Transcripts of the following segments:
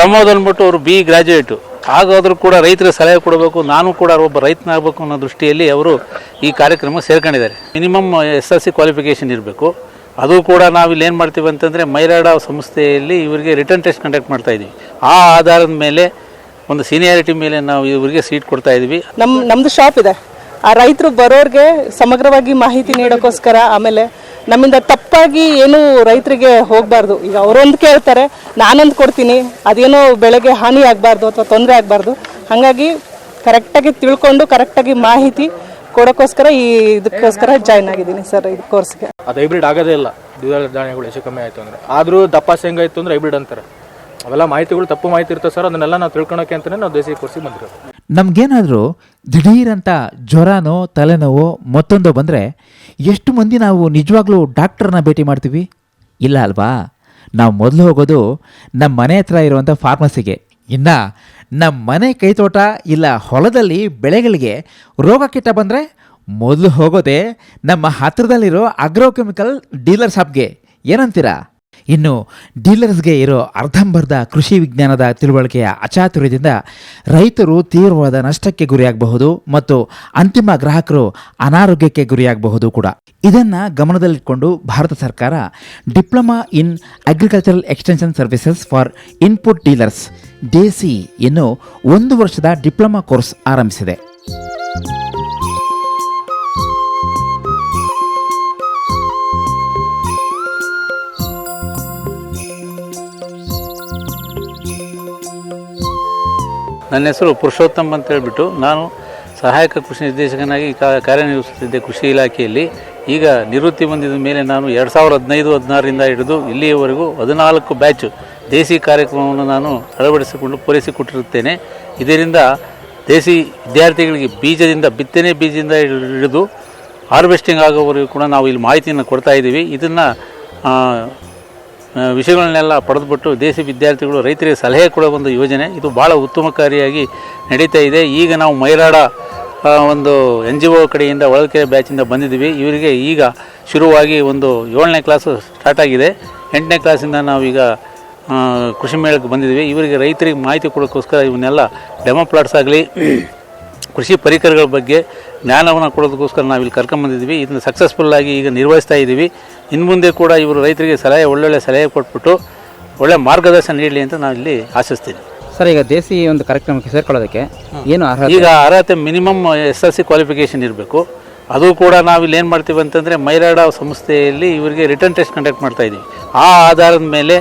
ಪ್ರಮೋದ್ ಅಂದ್ಬಿಟ್ಟು ಅವರು B graduate ಹಾಗಾದರೂ ಕೂಡ ರೈತರಿಗೆ ಸಲಹೆ ಕೊಡಬೇಕು, ನಾನು ಕೂಡ ಒಬ್ಬ ರೈತನಾಗಬೇಕು ಅನ್ನೋ ದೃಷ್ಟಿಯಲ್ಲಿ ಅವರು ಈ ಕಾರ್ಯಕ್ರಮ ಸೇರ್ಕೊಂಡಿದ್ದಾರೆ. Minimum S L C qualification ಇರಬೇಕು. ಅದು ಕೂಡ ನಾವು ಇಲ್ಲಿ ಏನು ಮಾಡ್ತೀವಿ ಅಂತಂದರೆ ಮೈರಾಡ ಸಂಸ್ಥೆಯಲ್ಲಿ ಇವರಿಗೆ ರಿಟರ್ನ್ ಟೆಸ್ಟ್ ಕಂಡಕ್ಟ್ ಮಾಡ್ತಾ ಇದ್ದೀವಿ ಆ ಆಧಾರದ ಮೇಲೆ, ಒಂದು ಸೀನಿಯಾರಿಟಿ ಮೇಲೆ ನಾವು ಇವರಿಗೆ ಸೀಟ್ ಕೊಡ್ತಾ ಇದ್ದೀವಿ ನಮ್ಮ ನಮ್ಮದು ಶಾಪ್ ಇದೆ. ಆ ರೈತರು ಬರೋರಿಗೆ ಸಮಗ್ರವಾಗಿ ಮಾಹಿತಿ ನೀಡೋಕ್ಕೋಸ್ಕರ ಆಮೇಲೆ ನಮ್ಮಿಂದ ತಪ್ಪಾಗಿ ಏನು ರೈತರಿಗೆ ಹೋಗಬಾರ್ದು. ಈಗ ಅವರೊಂದು ಕೇಳ್ತಾರೆ, ನಾನೊಂದು ಕೊಡ್ತೀನಿ, ಅದೇನೋ ಬೆಳೆಗೆ ಹಾನಿ ಆಗಬಾರ್ದು ಅಥವಾ ತೊಂದರೆ ಆಗಬಾರ್ದು. ಹಾಗಾಗಿ ಕರೆಕ್ಟಾಗಿ ತಿಳ್ಕೊಂಡು ಕರೆಕ್ಟಾಗಿ ಮಾಹಿತಿ ಕೊಡೋಕ್ಕೋಸ್ಕರ ಈ ಇದಕ್ಕೋಸ್ಕರ ಜಾಯ್ನ್ ಆಗಿದ್ದೀನಿ ಸರ್ ಇದು ಕೋರ್ಸ್ಗೆ ಅದು ಹೈಬ್ರಿಡ್ ಆಗೋದೇ ಇಲ್ಲ. ದ್ವಿದಳ ಧಾನ್ಯಗಳು ಹೆಚ್ಚು ಕಮ್ಮಿ ಆಯಿತು ಅಂದರೆ. ಆದರೂ ದಪ್ಪ ಶೇಂಗಾ ಇತ್ತು ಅಂದರೆ ಹೈಬ್ರಿಡ್ ಅಂತಾರೆ. ಅವೆಲ್ಲ ಮಾಹಿತಿಗಳು ತಪ್ಪು ಮಾಹಿತಿ ಇರ್ತದೆ ಸರ್, ಅದನ್ನೆಲ್ಲ ನಾವು ತಿಳ್ಕೊಳಕ್ಕೆ ಅಂತಲೇ ನಾವು ದೇಸಿ ಕೋರ್ಸಿಗೆ ಬಂದಿರೋದು. ನಮಗೇನಾದರೂ ದಿಢೀರಂತ ಜ್ವರನೋ ತಲೆನೋವೋ ಮತ್ತೊಂದೋ ಬಂದರೆ ಎಷ್ಟು ಮಂದಿ ನಾವು ನಿಜವಾಗ್ಲೂ ಡಾಕ್ಟ್ರನ್ನ ಭೇಟಿ ಮಾಡ್ತೀವಿ? ಇಲ್ಲ ಅಲ್ವಾ? ನಾವು ಮೊದಲು ಹೋಗೋದು ನಮ್ಮ ಮನೆ ಹತ್ರ ಇರುವಂಥ ಫಾರ್ಮಸಿಗೆ. ಇನ್ನು ನಮ್ಮ ಮನೆ ಕೈತೋಟ ಇಲ್ಲ ಹೊಲದಲ್ಲಿ ಬೆಳೆಗಳಿಗೆ ರೋಗ ಕೆಟ್ಟ ಬಂದರೆ ಮೊದಲು ಹೋಗೋದೇ ನಮ್ಮ ಹತ್ರದಲ್ಲಿರೋ ಅಗ್ರೋಕೆಮಿಕಲ್ ಡೀಲರ್ ಶಾಪ್ಗೆ ಏನಂತೀರಾ? ಇನ್ನು ಡೀಲರ್ಸ್ಗೆ ಇರೋ ಅರ್ಧಂಬರ್ಧ ಕೃಷಿ ವಿಜ್ಞಾನದ ತಿಳುವಳಿಕೆಯ ಅಚಾತುರ್ಯದಿಂದ ರೈತರು ತೀವ್ರವಾದ ನಷ್ಟಕ್ಕೆ ಗುರಿಯಾಗಬಹುದು ಮತ್ತು ಅಂತಿಮ ಗ್ರಾಹಕರು ಅನಾರೋಗ್ಯಕ್ಕೆ ಗುರಿಯಾಗಬಹುದು ಕೂಡ. ಇದನ್ನು ಗಮನದಲ್ಲಿಟ್ಟುಕೊಂಡು ಭಾರತ ಸರ್ಕಾರ diploma in agricultural extension services for input dealers, DAESI, ಎನ್ನು ಒಂದು ವರ್ಷದ ಡಿಪ್ಲೊಮಾ ಕೋರ್ಸ್ ಆರಂಭಿಸಿದೆ. ನನ್ನ ಹೆಸರು ಪುರುಷೋತ್ತಮ್ ಅಂತ ಹೇಳ್ಬಿಟ್ಟು ನಾನು ಸಹಾಯಕ ಕೃಷಿ ನಿರ್ದೇಶಕನಾಗಿ ಕಾರ್ಯನಿರ್ವಹಿಸುತ್ತಿದ್ದೆ ಕೃಷಿ ಇಲಾಖೆಯಲ್ಲಿ. ಈಗ ನಿವೃತ್ತಿ ಹೊಂದಿದ ಮೇಲೆ ನಾನು ಎರಡು ಸಾವಿರದ ಹದಿನೈದು, ಹದಿನಾರರಿಂದ ಹಿಡಿದು ಇಲ್ಲಿಯವರೆಗೂ ಹದಿನಾಲ್ಕು ಬ್ಯಾಚ್ ದೇಸಿ ಕಾರ್ಯಕ್ರಮವನ್ನು ನಾನು ಅಳವಡಿಸಿಕೊಂಡು ಪೂರೈಸಿಕೊಟ್ಟಿರುತ್ತೇನೆ ಇದರಿಂದ ದೇಸಿ ವಿದ್ಯಾರ್ಥಿಗಳಿಗೆ ಬೀಜದಿಂದ, ಬಿತ್ತನೆ ಬೀಜದಿಂದ ಹಿಡಿದು ಹಾರ್ವೆಸ್ಟಿಂಗ್ ಆಗೋವರೆಗೂ ಕೂಡ ನಾವು ಇಲ್ಲಿ ಮಾಹಿತಿಯನ್ನು ಕೊಡ್ತಾ ಇದ್ದೀವಿ. ಇದನ್ನು ವಿಷಯಗಳನ್ನೆಲ್ಲ ಪಡೆದುಬಿಟ್ಟು ದೇಶಿ ವಿದ್ಯಾರ್ಥಿಗಳು ರೈತರಿಗೆ ಸಲಹೆ ಕೊಡೋ ಒಂದು ಯೋಜನೆ. ಇದು ಭಾಳ ಉತ್ತಮಕಾರಿಯಾಗಿ ನಡೀತಾ ಇದೆ. ಈಗ ನಾವು ಮೈಲಾಡ ಒಂದು ಎನ್ ಜಿ ಒ ಕಡೆಯಿಂದ ಒಳಕೆರೆ ಬ್ಯಾಚಿಂದ ಬಂದಿದ್ದೀವಿ. ಇವರಿಗೆ ಈಗ ಶುರುವಾಗಿ ಒಂದು ಏಳನೇ ಕ್ಲಾಸು ಸ್ಟಾರ್ಟ್ ಆಗಿದೆ. ಎಂಟನೇ ಕ್ಲಾಸಿಂದ ನಾವೀಗ ಕೃಷಿ ಮೇಳಕ್ಕೆ ಬಂದಿದ್ದೀವಿ. ಇವರಿಗೆ ರೈತರಿಗೆ ಮಾಹಿತಿ ಕೊಡೋಕ್ಕೋಸ್ಕರ ಇವನ್ನೆಲ್ಲ ಡೆಮೋ ಪ್ಲಾಟ್ಸ್ ಆಗಲಿ ಕೃಷಿ ಪರಿಕರಗಳ ಬಗ್ಗೆ ಜ್ಞಾನವನ್ನು ಕೊಡೋದಕ್ಕೋಸ್ಕರ ನಾವು ಇಲ್ಲಿ ಕರ್ಕೊಂಬಂದಿದ್ದೀವಿ. ಇದನ್ನು ಸಕ್ಸಸ್ಫುಲ್ಲಾಗಿ ಈಗ ನಿರ್ವಹಿಸ್ತಾ ಇದ್ದೀವಿ ಇನ್ನು ಮುಂದೆ ಕೂಡ ಇವರು ರೈತರಿಗೆ ಸಲಹೆ ಒಳ್ಳೊಳ್ಳೆ ಸಲಹೆ ಕೊಟ್ಬಿಟ್ಟು ಒಳ್ಳೆ ಮಾರ್ಗದರ್ಶನ ನೀಡಲಿ ಅಂತ ನಾವು ಇಲ್ಲಿ ಆಶಿಸ್ತೀನಿ ಸರ್ ಈಗ ದೇಸಿ ಒಂದು ಕಾರ್ಯಕ್ರಮಕ್ಕೆ ಸೇರ್ಕೊಳ್ಳೋದಕ್ಕೆ ಏನು ಅರ್ಹತೆ? ಈಗ ಅರ್ಹತೆ minimum S L C qualification ಇರಬೇಕು. ಅದು ಕೂಡ ನಾವು ಇಲ್ಲಿ ಏನು ಮಾಡ್ತೀವಿ ಅಂತಂದರೆ ಮೈರಾಡ ಸಂಸ್ಥೆಯಲ್ಲಿ ಇವರಿಗೆ ರಿಟರ್ನ್ ಟೆಸ್ಟ್ ಕಂಡಕ್ಟ್ ಮಾಡ್ತಾ ಇದ್ದೀವಿ ಆ ಆಧಾರದ ಮೇಲೆ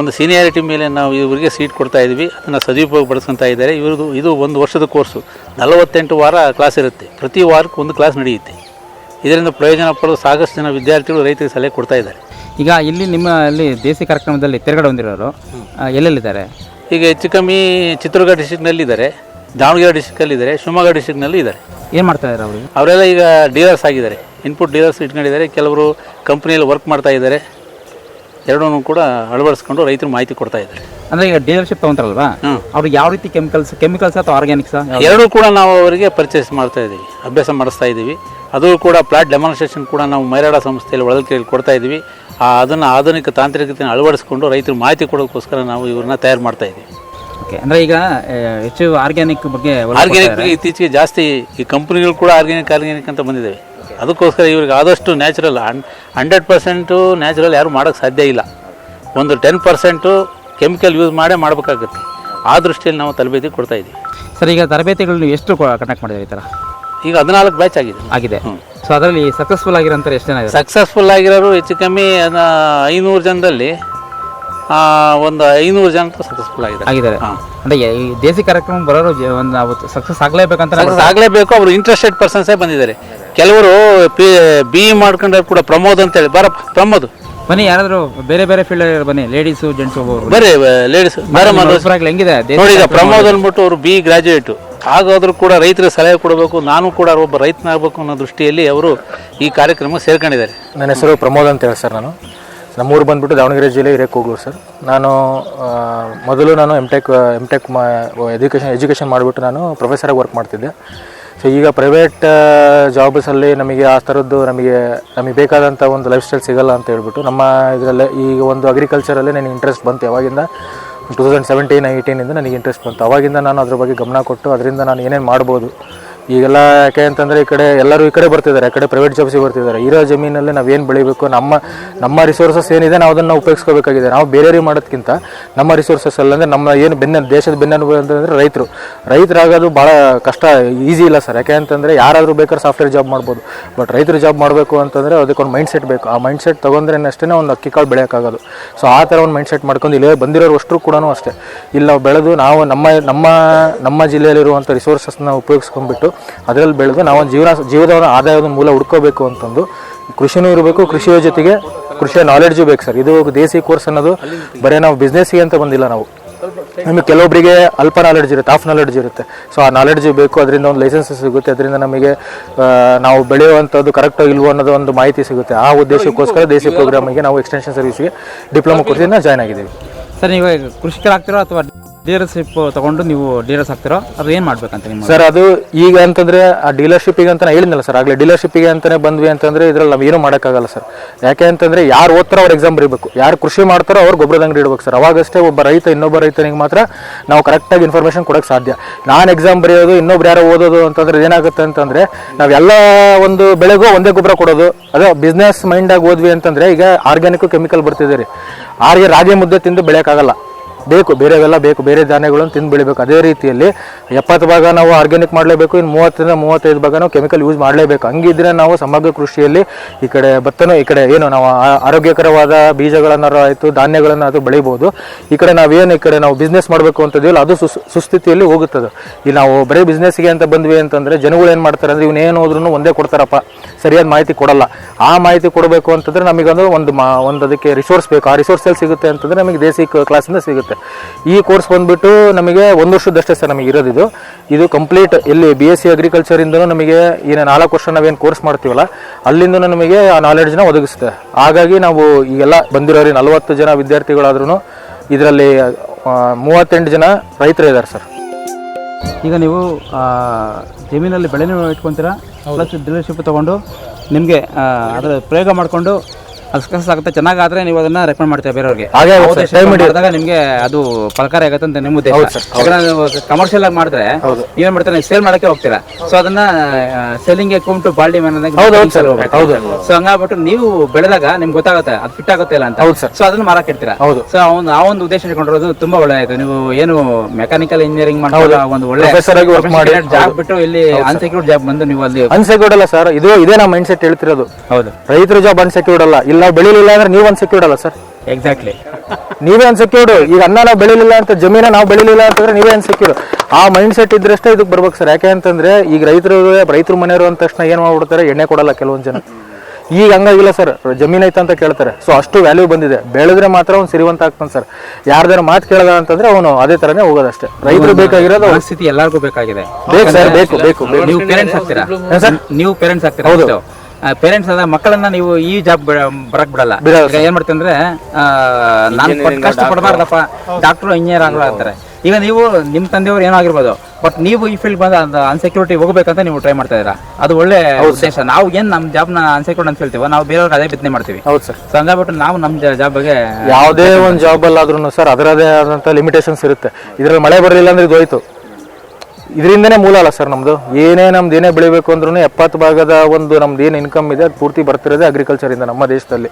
ಒಂದು ಸೀನಿಯಾರಿಟಿ ಮೇಲೆ ನಾವು ಇವರಿಗೆ ಸೀಟ್ ಕೊಡ್ತಾ ಇದ್ದೀವಿ ಅದನ್ನು ಸದುಪಯೋಗ ಪಡಿಸ್ಕೊತಾ ಇದ್ದಾರೆ. ಇವ್ರದ್ದು ಇದು ಒಂದು ವರ್ಷದ ಕೋರ್ಸು ನಲವತ್ತೆಂಟು ವಾರ ಕ್ಲಾಸ್ ಇರುತ್ತೆ. ಪ್ರತಿ ವಾರಕ್ಕೆ ಒಂದು ಕ್ಲಾಸ್ ನಡೆಯುತ್ತೆ. ಇದರಿಂದ ಪ್ರಯೋಜನ ಪಡೆದು ಸಾಕಷ್ಟು ಜನ ವಿದ್ಯಾರ್ಥಿಗಳು ರೈತರಿಗೆ ಸಲಹೆ ಕೊಡ್ತಾ ಇದ್ದಾರೆ. ಈಗ ಇಲ್ಲಿ ನಿಮ್ಮ ಅಲ್ಲಿ ದೇಸಿ ಕಾರ್ಯಕ್ರಮದಲ್ಲಿ ತಿರುಗಡೆ ಹೊಂದಿರೋರು ಎಲ್ಲೆಲ್ಲಿದ್ದಾರೆ? ಈಗ ಹೆಚ್ಚು ಕಮ್ಮಿ ಚಿತ್ರದುರ್ಗ ಡಿಸ್ಟಿಕ್ನಲ್ಲಿ ಇದ್ದಾರೆ ದಾವಣಗೆರೆ ಡಿಸ್ಟಿಕಲ್ಲಿ ಇದ್ದಾರೆ ಶಿವಮೊಗ್ಗ ಡಿಸ್ಟಿಕ್ನಲ್ಲಿ ಇದ್ದಾರೆ. ಏನು ಮಾಡ್ತಾ ಇದ್ದಾರೆ ಅವರು? ಅವರೆಲ್ಲ ಈಗ ಡೀಲರ್ಸ್ ಆಗಿದ್ದಾರೆ. ಇನ್ಪುಟ್ ಡೀಲರ್ಸ್ ಇಟ್ಕೊಂಡಿದ್ದಾರೆ. ಕೆಲವರು ಕಂಪ್ನಿಯಲ್ಲಿ ವರ್ಕ್ ಮಾಡ್ತಾ ಇದ್ದಾರೆ. ಎರಡೂ ಕೂಡ ಅಳವಡಿಸ್ಕೊಂಡು ರೈತರು ಮಾಹಿತಿ ಕೊಡ್ತಾ ಇದ್ದಾರೆ. ಅಂದ್ರೆ ಈಗ ಡೀಲರ್ಶಿಪ್ ತಗೊಂತಾರಲ್ವಾ? ಹ್ಮ್. ಅವ್ರು ಯಾವ ರೀತಿ ಕೆಮಿಕಲ್ಸ್ ಕೆಮಿಕಲ್ಸ್ ಅಥವಾ ಆರ್ಗ್ಯಾನಿಕ್ಸ್ ಎರಡೂ ಕೂಡ ನಾವು ಅವರಿಗೆ ಪರ್ಚೇಸ್ ಮಾಡ್ತಾ ಇದ್ದೀವಿ ಅಭ್ಯಾಸ ಮಾಡಿಸ್ತಾ ಇದ್ದೀವಿ. ಅದು ಕೂಡ ಪ್ಲಾಟ್ ಡೆಮಾನ್ಸ್ಟ್ರೇಷನ್ ಕೂಡ ನಾವು ಮೈರಾಡ ಸಂಸ್ಥೆಯಲ್ಲಿ ಒಳಕೆರೆಯಲ್ಲಿ ಕೊಡ್ತಾ ಇದ್ದೀವಿ. ಆ ಅದನ್ನು ಆಧುನಿಕ ತಾಂತ್ರಿಕತೆಯನ್ನು ಅಳವಡಿಸ್ಕೊಂಡು ರೈತರು ಮಾಹಿತಿ ಕೊಡೋಕ್ಕೋಸ್ಕರ ನಾವು ಇವ್ರನ್ನ ತಯಾರು ಮಾಡ್ತಾ ಇದ್ದೀವಿ. ಓಕೆ ಅಂದರೆ ಈಗ ಆ, ಹೆಚ್ಚು ಆರ್ಗ್ಯಾನಿಕ್ ಬಗ್ಗೆ ಒಲವು ಆರ್ಗ್ಯಾನಿಕ್ ಕೊಡ್ತಾ ಇದ್ದಾರೆ. ಇತ್ತೀಚೆಗೆ ಜಾಸ್ತಿ ಈ ಕಂಪ್ನಿಗಳು ಕೂಡ ಆರ್ಗ್ಯಾನಿಕ್ ಆರ್ಗ್ಯಾನಿಕ್ ಅಂತ ಬಂದಿದ್ದಾವೆ ಅದಕ್ಕೋಸ್ಕರ ಇವ್ರಿಗೆ ಆದಷ್ಟು ನ್ಯಾಚುರಲ್ ಹಂಡ್ರೆಡ್ ಪರ್ಸೆಂಟು ನ್ಯಾಚುರಲ್ ಯಾರು ಮಾಡೋಕ್ಕೆ ಸಾಧ್ಯ ಇಲ್ಲ. ಒಂದು ಟೆನ್ ಪರ್ಸೆಂಟು ಕೆಮಿಕಲ್ ಯೂಸ್ ಮಾಡೇ ಮಾಡಬೇಕಾಗುತ್ತೆ. ಆ ದೃಷ್ಟಿಯಲ್ಲಿ ನಾವು ತರಬೇತಿ ಕೊಡ್ತಾ ಇದ್ದೀವಿ ಸರ್ ಈಗ ತರಬೇತಿಗಳು ನೀವು ಎಷ್ಟು ಕಂಡಕ್ಟ್ ಮಾಡಿದೆ ಈ ಥರ ಈಗ ಹದಿನಾಲ್ಕು ಬ್ಯಾಚ್ ಆಗಿದೆ. ಆಗಿದೆ. ಸೊ ಅದರಲ್ಲಿ ಸಕ್ಸಸ್ಫುಲ್ ಆಗಿರೋಂಥ ಎಷ್ಟು ಜನ ಸಕ್ಸಸ್ಫುಲ್ ಆಗಿರೋರು ಹೆಚ್ಚು ಕಮ್ಮಿ ಐನೂರು ಜನದಲ್ಲಿ ಒಂದು ಐನೂರು ಜನ ಸಕ್ಸಸ್ಫುಲ್ ಆಗಿದೆ ಆಗಿದ್ದಾರೆ. ಅಂದರೆ ಈ ದೇಸಿ ಕಾರ್ಯಕ್ರಮ ಬರೋರು ಒಂದು ನಾವು ಸಕ್ಸಸ್ ಆಗಲೇಬೇಕಂತ ಆಗಲೇಬೇಕು ಅವರು ಇಂಟ್ರೆಸ್ಟೆಡ್ ಪರ್ಸನ್ಸೇ ಬಂದಿದ್ದಾರೆ. ಕೆಲವರು ಪಿ ಬಿ ಇ ಮಾಡ್ಕೊಂಡ್ರೆ ಕೂಡ ಪ್ರಮೋದ್ ಅಂತೇಳಿ. ಬರ ಪ್ರಮೋದ್. ಬನ್ನಿ ಯಾರಾದರೂ ಬೇರೆ ಬೇರೆ ಫೀಲ್ಡ್ ಬನ್ನಿ. ಲೇಡೀಸ್ ಜೆಂಟ್ಸ್ ಬರ್ರಿ ಲೇಡೀಸ್ ಹೊಸಬರಾಗ್ಲಿ ಹೆಂಗಿದೆ? ನೋಡಿ ಈಗ ಪ್ರಮೋದ್ ಅಂದ್ಬಿಟ್ಟು ಅವರು ಬಿ ಗ್ರಾಜ್ಯುಯೇಟು ಹಾಗಾದ್ರೂ ಕೂಡ ರೈತರಿಗೆ ಸಲಹೆ ಕೊಡಬೇಕು ನಾನು ಕೂಡ ಒಬ್ಬ ರೈತನಾಗಬೇಕು ಅನ್ನೋ ದೃಷ್ಟಿಯಲ್ಲಿ ಅವರು ಈ ಕಾರ್ಯಕ್ರಮ ಸೇರ್ಕೊಂಡಿದ್ದಾರೆ. ನನ್ನ ಹೆಸರು ಪ್ರಮೋದ್ ಅಂತ ಹೇಳಿ ಸರ್ ನಾನು. ನಮ್ಮೂರು ಬಂದ್ಬಿಟ್ಟು ದಾವಣಗೆರೆ ಜಿಲ್ಲೆ ಹಿರೇಕೋಗ್ಲೂರು ಸರ್. ನಾನು ಆ, ಮೊದಲು ನಾನು ಎಂ ಟೆಕ್ ಎಂ ಟೆಕ್ ಮಾ ಎಜುಕೇಷನ್ ಎಜುಕೇಷನ್ ಮಾಡಿಬಿಟ್ಟು ನಾನು ಪ್ರೊಫೆಸರಾಗಿ ವರ್ಕ್ ಮಾಡ್ತಿದ್ದೆ. ಸೊ ಈಗ ಪ್ರೈವೇಟ್ ಜಾಬ್ಸಲ್ಲಿ ನಮಗೆ ಆ ಥರದ್ದು ನಮಗೆ ನಮಗೆ ಬೇಕಾದಂಥ ಒಂದು ಲೈಫ್ ಸ್ಟೈಲ್ ಸಿಗಲ್ಲ ಅಂತ ಹೇಳ್ಬಿಟ್ಟು ನಮ್ಮ ಇದರಲ್ಲೇ ಈಗ ಒಂದು ಅಗ್ರಿಕಲ್ಚರಲ್ಲಿ ನನಗೆ ಇಂಟ್ರೆಸ್ಟ್ ಬಂತು. ಯಾವಾಗಿಂದ? ಟೂ ತೌಸಂಡ್ ಸೆವೆಂಟೀನ್ ಏಯ್ಟೀನಿಂದ ನನಗೆ ಇಂಟ್ರೆಸ್ಟ್ ಬಂತು. ಅವಾಗಿಂದ ನಾನು ಅದ್ರ ಬಗ್ಗೆ ಗಮನ ಕೊಟ್ಟು, ಅದರಿಂದ ನಾನು ಏನೇನು ಮಾಡ್ಬೋದು? ಈಗೆಲ್ಲ ಯಾಕೆ ಅಂತಂದರೆ ಈ ಕಡೆ ಎಲ್ಲರೂ ಈ ಕಡೆ ಬರ್ತಿದ್ದಾರೆ, ಆ ಕಡೆ ಪ್ರೈವೇಟ್ ಜಾಬ್ಸಿಗೆ ಬರ್ತಿದ್ದಾರೆ. ಇರೋ ಜಮೀನಲ್ಲಿ ಏನು ಬೆಳಿಬೇಕು, ನಮ್ಮ ನಮ್ಮ ರಿಸೋರ್ಸಸ್ ಏನಿದೆ ನಾವು ಅದನ್ನು ಉಪಯೋಗಿಸ್ಕೋಬೇಕಾಗಿದೆ. ನಾವು ಬೇರೆಯವ್ರಿಗೆ ಮಾಡೋದಕ್ಕಿಂತ ನಮ್ಮ ರಿಸೋರ್ಸಸ್ ಅಲ್ಲ ಅಂದರೆ ನಮ್ಮ ಏನು ಬೆನ್ನ, ದೇಶದ ಬೆನ್ನೆಲುಬು ಅಂತಂದರೆ ರೈತರು. ರೈತರಾಗೋದು ಭಾಳ ಕಷ್ಟ ಈಸಿ ಇಲ್ಲ ಸರ್. ಯಾಕೆ ಅಂತಂದರೆ ಯಾರಾದರೂ ಬೇಕಾದ್ರೆ ಸಾಫ್ಟ್ವೇರ್ ಜಾಬ್ ಮಾಡ್ಬೋದು. ಬಟ್ ರೈತರು ಜಾಬ್ ಮಾಡಬೇಕು ಅಂತಂದರೆ ಅದಕ್ಕೊಂದು ಮೈಂಡ್ ಸೆಟ್ ಬೇಕು. ಆ ಮೈಂಡ್ ಸೆಟ್ ತೊಗೊಂಡ್ರೆ ಅಷ್ಟೇ ಒಂದು ಅಕ್ಕಿ ಕಾಳು ಬೆಳೆಯೋಕ್ಕಾಗೋದು. ಸೊ ಆ ಥರ ಒಂದು ಮೈಂಡ್ ಸೆಟ್ ಮಾಡ್ಕೊಂಡು ಇಲ್ಲೇ ಬಂದಿರೋರು ಅಷ್ಟರು ಕೂಡ ಅಷ್ಟೇ. ಇಲ್ಲಿ ನಾವು ಬೆಳೆದು ನಾವು ನಮ್ಮ ನಮ್ಮ ನಮ್ಮ ಜಿಲ್ಲೆಯಲ್ಲಿರುವಂಥ ರಿಸೋರ್ಸಸ್ನ ಉಪಯೋಗಿಸ್ಕೊಂಡ್ಬಿಟ್ಟು ಅದರಲ್ಲಿ ಬೆಳೆದು ನಾವು ಜೀವನ ಜೀವದ ಆದಾಯದ ಮೂಲ ಹುಡ್ಕೋಬೇಕು ಅಂತಂದು ಕೃಷಿನೂ ಇರಬೇಕು, ಕೃಷಿಯ ಜೊತೆಗೆ ಕೃಷಿಯ ನಾಲೆಡ್ಜು ಬೇಕು ಸರ್. ಇದು ದೇಸಿ ಕೋರ್ಸ್ ಅನ್ನೋದು ಬರೀ ನಾವು ಬಿಸ್ನೆಸ್ಗೆ ಅಂತ ಬಂದಿಲ್ಲ ನಾವು. ನಮಗೆ ಕೆಲವೊಬ್ಬರಿಗೆ ಅಲ್ಪ ನಾಲೆಡ್ಜ್ ಇರುತ್ತೆ ಹಾಫ್ ನಾಲೆಡ್ಜ್ ಇರುತ್ತೆ. ಸೊ ಆ ನಾಲೆಡ್ಜ್ ಬೇಕು, ಅದರಿಂದ ಒಂದು ಲೈಸೆನ್ಸ್ ಸಿಗುತ್ತೆ, ಅದರಿಂದ ನಮಗೆ ನಾವು ಬೆಳೆಯುವಂಥದ್ದು ಕರೆಕ್ಟ್ ಇಲ್ವೋ ಅನ್ನೋದು ಒಂದು ಮಾಹಿತಿ ಸಿಗುತ್ತೆ. ಆ ಉದ್ದೇಶಕ್ಕೋಸ್ಕರ ದೇಸಿ ಪ್ರೋಗ್ರಾಮಿಗೆ ನಾವು ಎಕ್ಸ್ಟೆನ್ಷನ್ ಸರ್ವಿಸ್ಗೆ ಡಿಪ್ಲೊಮಾ ಕೋರ್ಸಿಂದ ಜಾಯ್ನ್ ಆಗಿದ್ದೀವಿ. ಸರ್, ನೀವು ಕೃಷಿಕರಾಗ್ತಿರೋ ಅಥವಾ ಡೀಲರ್ಶಿಪ್ ತಗೊಂಡು ನೀವು ಡೀಲರ್ಸ್ ಆಗ್ತಿರೋ, ಅದು ಏನು ಮಾಡ್ಬೇಕಂತ ನಿಮ್ಮ ಸರ್, ಅದು ಈಗ ಅಂತಂದ್ರೆ ಆ ಡೀಲರ್ಶಿಪ್ಪಿಗೆ ಅಂತ ಹೇಳಿದ್ನಲ್ಲ ಸರ್, ಆಗಲೇ ಡೀಲರ್ಶಿಪ್ಪಿಗೆ ಅಂತಲೇ ಬಂದ್ವಿ ಅಂತಂದ್ರೆ ಇದ್ರಲ್ಲಿ ನಾವು ಏನು ಮಾಡೋಕ್ಕಾಗಲ್ಲ ಸರ್. ಯಾಕೆ ಅಂತಂದ್ರೆ ಯಾರು ಓದ್ತಾರೋ ಅವ್ರು ಎಕ್ಸಾಮ್ ಬರೀಬೇಕು. ಯಾರು ಕೃಷಿ ಮಾಡ್ತಾರೋ ಅವ್ರು ಗೊಬ್ಬರದ ಅಂಗಡಿ ಇಡ್ಬೇಕು ಸರ್. ಅವಾಗಷ್ಟೇ ಒಬ್ಬ ರೈತ, ಇನ್ನೊಬ್ಬ ರೈತನಿಗೆ ಮಾತ್ರ ನಾವು ಕರೆಕ್ಟಾಗಿ ಇನ್ಫಾರ್ಮೇಷನ್ ಕೊಡೋಕೆ ಸಾಧ್ಯ. ನಾನು ಎಕ್ಸಾಮ್ ಬರೆಯೋದು, ಇನ್ನೊಬ್ರು ಯಾರೋ ಓದೋದು ಅಂತಂದ್ರೆ ಏನಾಗುತ್ತೆ ಅಂತಂದ್ರೆ ನಾವೆಲ್ಲ ಒಂದು ಬೆಳೆಗೂ ಒಂದೇ ಗೊಬ್ಬರ ಕೊಡೋದು. ಅದೇ ಬಿಸ್ನೆಸ್ ಮೈಂಡಾಗಿ ಓದ್ವಿ ಅಂತಂದ್ರೆ ಈಗ ಆರ್ಗ್ಯಾನಿಕ್ ಕೆಮಿಕಲ್ ಬರ್ತಿದೆ ರೀ. ಆರ್ಗೆ ರಾಗಿ ಮುದ್ದೆ ತಿಂದು ಬೆಳೆಯೋಕ್ಕಾಗಲ್ಲ. ಬೇಕು ಬೇರೆವೆಲ್ಲ ಬೇಕು, ಬೇರೆ ಧಾನ್ಯಗಳನ್ನು ತಿಂದು ಬೆಳಿಬೇಕು. ಅದೇ ರೀತಿಯಲ್ಲಿ ಎಪ್ಪತ್ತು ಭಾಗ ನಾವು ಆರ್ಗ್ಯಾನಿಕ್ ಮಾಡಲೇಬೇಕು, ಇನ್ನು ಮೂವತ್ತರಿಂದ ಮೂವತ್ತೈದು ಭಾಗ ನಾವು ಕೆಮಿಕಲ್ ಯೂಸ್ ಮಾಡಲೇಬೇಕು. ಹಂಗಿದ್ರೆ ನಾವು ಸಮಗ್ರ ಕೃಷಿಯಲ್ಲಿ ಈ ಕಡೆ ಭತ್ತನೂ ಈ ಕಡೆ ಏನು ನಾವು ಆರೋಗ್ಯಕರವಾದ ಬೀಜಗಳನ್ನಾರು ಆಯಿತು ಧಾನ್ಯಗಳನ್ನಾದರೂ ಬೆಳಿಬೋದು. ಈ ಕಡೆ ನಾವೇನು ಈ ಕಡೆ ನಾವು ಬಿಸ್ನೆಸ್ ಮಾಡಬೇಕು ಅಂತದಿಲ್ಲ, ಅದು ಸುಸ್, ಸುಸ್ಥಿತಿಯಲ್ಲಿ ಹೋಗುತ್ತದೆ. ಈ ನಾವು ಬರೀ ಬಿಸ್ನೆಸ್ಗೆ ಅಂತ ಬಂದ್ವಿ ಅಂತಂದರೆ ಜನಗಳು ಏನು ಮಾಡ್ತಾರೆ ಅಂದರೆ ಏನು ಹೋದ್ರೂ ಒಂದೇ ಕೊಡ್ತಾರಪ್ಪ. ಸರಿಯಾದ ಮಾಹಿತಿ ಕೊಡಲ್ಲ. ಆ ಮಾಹಿತಿ ಕೊಡಬೇಕು ಅಂತಂದರೆ ನಮಗೊಂದು ಒಂದು ಮಾ, ಒಂದು ಅದಕ್ಕೆ ರಿಸೋರ್ಸ್ ಬೇಕು. ಆ ರಿಸೋರ್ಸಲ್ಲಿ ಸಿಗುತ್ತೆ ಅಂತಂದ್ರೆ ನಮಗೆ ದೇಸಿ ಕ್ಲಾಸಿಂದ ಸಿಗುತ್ತೆ. ಈ ಕೋರ್ಸ್ ಬಂದ್ಬಿಟ್ಟು ನಮಗೆ ಒಂದು ವರ್ಷದಷ್ಟೇ ಸರ್ ನಮಗೆ ಇರೋದಿದು. ಇದು ಕಂಪ್ಲೀಟ್ ಇಲ್ಲಿ ಬಿ ಎಸ್ ಸಿ ಅಗ್ರಿಕಲ್ಚರಿಂದನೂ ನಮಗೆ ಏನು ನಾಲ್ಕು ವರ್ಷ ನಾವೇನು ಕೋರ್ಸ್ ಮಾಡ್ತೀವಲ್ಲ ಅಲ್ಲಿಂದ ನಮಗೆ ಆ ನಾಲೆಡ್ಜ್ನ ಒದಗಿಸುತ್ತೆ. ಹಾಗಾಗಿ ನಾವು ಈಗೆಲ್ಲ ಬಂದಿರೋರಿ ನಲವತ್ತು ಜನ ವಿದ್ಯಾರ್ಥಿಗಳಾದ್ರೂ ಇದರಲ್ಲಿ ಮೂವತ್ತೆಂಟು ಜನ ರೈತರು ಇದ್ದಾರೆ ಸರ್. ಈಗ ನೀವು ಜಮೀನಲ್ಲಿ ಬೆಳೆನೂ ಇಟ್ಕೊತೀರಾ ಪ್ಲಸ್ ಡೀಲರ್ಶಿಪ್ ತೊಗೊಂಡು ನಿಮಗೆ ಅದರ ಪ್ರಯೋಗ ಮಾಡಿಕೊಂಡು ಅದು ಸಕ್ಸಸ್ ಆಗುತ್ತೆ. ಚೆನ್ನಾಗಾದ್ರೆ ನೀವು ಅದನ್ನ ರೆಕಮೆಂಡ್ ಮಾಡ್ತೀವಿ ಬೇರೆಯವ್ರಿಗೆ? ಹಾಗೆ ಸರ್. ಮಾಡಿದಾಗ ನಿಮಗೆ ಅದು ಫಲಕಾರಿ ಆಗುತ್ತೆ ಅಂತ ನಿಮ್ಮ ಉದ್ದೇಶ. ಕಮರ್ಷಿಯಲ್ ಆಗಿ ಮಾಡಿದ್ರೆ ಏನ್ ಮಾಡ್ತಾರೆ ಸೇಲ್ ಮಾಡಕ್ಕೆ ಹೋಗ್ತೀರಾ. ಸೊ ಅದನ್ನ ಸೆಲ್ಲಿಂಗ್ ಟು ಬಾಲ್ಡಿ ಮ್ಯಾನ್ ಹೌದು, ಹೌದು ಸರ್. ಹೌದು. ಸೊ ಹಂಗಾಗ್ಬಿಟ್ಟು ನೀವು ಬೆಳೆದಾಗ ನಿಮ್ಗೆ ಗೊತ್ತಾಗುತ್ತೆ ಅದು ಫಿಟ್ ಆಗುತ್ತೆ ಇಲ್ಲ ಅಂತ. ಹೌದು ಸರ್. ಸೊ ಅದನ್ನ ಮಾರಕ್ಕೆ ಇಡ್ತೀರಾ? ಹೌದು. ಸೊ ಅವ್ನು ಆ ಒಂದು ಉದ್ದೇಶ ಇಟ್ಕೊಂಡಿರೋದು ತುಂಬಾ ಒಳ್ಳೆಯದು ನೀವು ಏನು ಮೆಕ್ಯಾನಿಕಲ್ ಇಂಜಿನಿಯರಿಂಗ್ ಒಂದು ಒಳ್ಳೆ Professor ಆಗಿ work ಮಾಡಿ. ಜಾಬ್ ಬಿಟ್ಟು ಇಲ್ಲಿ ಅನ್ಸೆಕ್ಯೂರ್ಡ್ ಜಾಬ್ ಬಂದು ನೀವು ಅಲ್ಲಿ ಅನ್ಸೆಕ್ಯೂರ್ಡ್ ಅಲ್ಲ ಸರ್. ಇದು ಇದೇ ನಮ್ಮ ಮೈಂಡ್ ಸೆಟ್ ಹೇಳ್ತಿರೋದು. ಹೌದು. ರೈತರ ಜಾಬ್ ಅನ್ಸೆಕ್ಯೂರ್ಡ್ ಅಲ್ಲ. ಇಲ್ಲ ನಾವು ಬೆಳಿಲಿಲ್ಲ ಅಂದ್ರೆ ನೀವು ಅನ್ಸೆಕ್ಯೂರ್ಡ್ ಅಲ್ಲ ಸರ್ ಎಕ್ಸಾಕ್ಟ್ಲಿ ನೀವೇ ಅನ್ಸೆಕ್ಯೂರ್ಡ್ ಈಗ ಅನ್ನ ನಾವು ಬೆಳಿಲಿಲ್ಲ ಅಂತ ಜಮೀನ ನಾವು ಬೆಳಿಲಿಲ್ಲ ಅಂತಂದ್ರೆ ನೀವೇ ಅನ್ಸೆಕ್ಯೂರ್ ಆ ಮೈಂಡ್ ಸೆಟ್ ಇದ್ರಷ್ಟೇ ಇದಕ್ಕೆ ಬರ್ಬೇಕು ಸರ್ ಯಾಕೆ ಅಂತಂದ್ರೆ ಈಗ ರೈತರು ರೈತರ ಮನೆಯವರು ಅಂದ ತಕ್ಷಣ ಏನು ಮಾಡ್ಬಿಡ್ತಾರೆ? ಎಣ್ಣೆ ಕೊಡಲ್ಲ ಕೆಲವೊಂದು ಜನ. ಈಗ ಹಂಗಾಗಿಲ್ಲ ಸರ್ ಜಮೀನ್ ಐತೆ ಅಂತ ಕೇಳ್ತಾರೆ. ಸೊ ಅಷ್ಟು ವ್ಯಾಲ್ಯೂ ಬಂದಿದೆ. ಬೆಳೆದ್ರೆ ಮಾತ್ರ ಅವ್ನು ಸಿರಿವಂತ ಆಗ್ತಾನೆ ಸರ್ ಯಾರ್ದಾರ ಮಾತು ಕೇಳದ ಅಂತಂದ್ರೆ ಅವನು ಅದೇ ತರನೇ ಹೋಗೋದಷ್ಟೇ ರೈತರು ಬೇಕಾಗಿರೋದು ಪರಿಸ್ಥಿತಿ ಸ್ಥಿತಿ ಎಲ್ಲರಿಗೂ ಬೇಕಾಗಿದೆ. ಬೇಕು ಸರ್ ಬೇಕು ಬೇಕು ಬೇಕು. ನೀವು ಪೇರೆಂಟ್ಸ್ ಆಗ್ತೀರಾ? ನೀವು ಪೇರೆಂಟ್ಸ್ ಆಗ್ತೀರಾ ಹೌದು. ಪೇರೆಂಟ್ಸ್ ಅದ ಮಕ್ಕಳನ್ನ ನೀವು ಈ ಜಾಬ್ ಬರಕ್ ಬಿಡಲ್ಲ. ಈಗ ಏನ್ ಮಾಡ್ತಂದ್ರೆ ಅಂದ್ರೆ ನಾನು ಕಷ್ಟ ಪಡಬಾರ್ದಪ್ಪ. ಡಾಕ್ಟರ್ ಇಂಜಿನಿಯರ್ ಆಗಲ್ಲ ಅಂತಾರೆ. ಈಗ ನೀವು ನಿಮ್ ತಂದೆಯವರು ಏನೋ ಆಗಿರ್ಬೋದು ಬಟ್ ನೀವು ಈ ಫೀಲ್ಡ್ ಬಂದ ಅನ್ಸೆಕ್ಯೂರಿಟಿ ಹೋಗ್ಬೇಕಂತ ನೀವು ಟ್ರೈ ಮಾಡ್ತಾ ಇದ್ದೀರಾ? ಅದು ಒಳ್ಳೆ ಉದ್ದೇಶ. ನಾವು ಏನ್ ನಮ್ ಜಾಬ್ನ ಅನ್ಸೆಕ್ಯೂರ್ಡ್ ಅಂತ ಹೇಳ್ತೀವೋ ನಾವು ಬೇರೆಯವ್ರಿಗೆ ಅದೇ ಬಿತ್ತನೆ ಮಾಡ್ತೀವಿ. ಹೌದು ಸರ್. ಸೊ ಹಂಗಾಗ್ಬಿಟ್ಟು ನಾವು ನಮ್ ಜಾಬ್ ಬಗ್ಗೆ ಯಾವುದೇ ಒಂದು ಜಾಬ್ ಅಲ್ಲಾದ್ರೂ ಸರ್ ಅದರದೇ ಆದಂತ ಲಿಮಿಟೇಷನ್ಸ್ ಇರುತ್ತೆ. ಇದ್ರಲ್ಲಿ ಮಳೆ ಬರಲಿಲ್ಲ ಅಂದ್ರೆ ಇದು ಹೋಯ್ತು. ಇದರಿಂದನೇ ಮೂಲ ಅಲ್ಲ ಸರ್ ನಮ್ದು. ಏನೇ ನಮ್ದು ಏನೇ ಬೆಳಿಬೇಕು ಅಂದ್ರೂ ಎಪ್ಪತ್ತು ಭಾಗದ ಒಂದು ನಮ್ದು ಏನು ಇನ್ಕಮ್ ಇದೆ, ಅದು ಪೂರ್ತಿ ಬರ್ತಿರೋದೇ ಅಗ್ರಿಕಲ್ಚರಿಂದ ನಮ್ಮ ದೇಶದಲ್ಲಿ.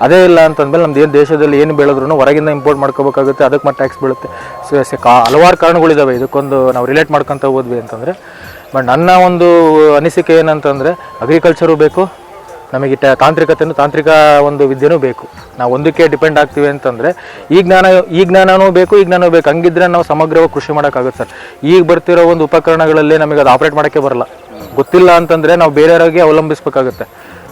ಅದೇ ಇಲ್ಲ ಅಂತಂದ್ಮೇಲೆ ನಮ್ದು ಏನು ದೇಶದಲ್ಲಿ ಏನು ಬೆಳೆದ್ರು ಹೊರಗಿಂದ ಇಂಪೋರ್ಟ್ ಮಾಡ್ಕೋಬೇಕಾಗುತ್ತೆ, ಅದಕ್ಕೆ ಮತ್ತೆ ಟ್ಯಾಕ್ಸ್ ಬೀಳುತ್ತೆ. ಕಾ- ಹಲವಾರು ಕಾರಣಗಳಿದ್ದಾವೆ ಇದಕ್ಕೊಂದು ನಾವು ರಿಲೇಟ್ ಮಾಡ್ಕೊತ ಹೋದ್ವಿ ಅಂತಂದರೆ. ಬಟ್ ನನ್ನ ಒಂದು ಅನಿಸಿಕೆ ಏನಂತಂದರೆ ಅಗ್ರಿಕಲ್ಚರು ಬೇಕು ನಮಗೆ ಟ ತಾಂತ್ರಿಕತೆನೂ ತಾಂತ್ರಿಕ ಒಂದು ವಿದ್ಯೆನೂ ಬೇಕು. ನಾವು ಒಂದಕ್ಕೆ ಡಿಪೆಂಡ್ ಆಗ್ತೀವಿ ಅಂತಂದರೆ, ಈ ಜ್ಞಾನ, ಈ ಜ್ಞಾನವೂ ಬೇಕು, ಈ ಜ್ಞಾನವೂ ಬೇಕು. ಹಂಗಿದ್ರೆ ನಾವು ಸಮಗ್ರವಾಗಿ ಕೃಷಿ ಮಾಡೋಕ್ಕಾಗುತ್ತೆ ಸರ್. ಈಗ ಬರ್ತಿರೋ ಒಂದು ಉಪಕರಣಗಳಲ್ಲಿ ನಮಗೆ ಅದು ಆಪ್ರೇಟ್ ಮಾಡೋಕ್ಕೆ ಬರಲ್ಲ. ಗೊತ್ತಿಲ್ಲ ಅಂತಂದರೆ ನಾವು ಬೇರೆಯವರಿಗೆ ಅವಲಂಬಿಸ್ಬೇಕಾಗುತ್ತೆ.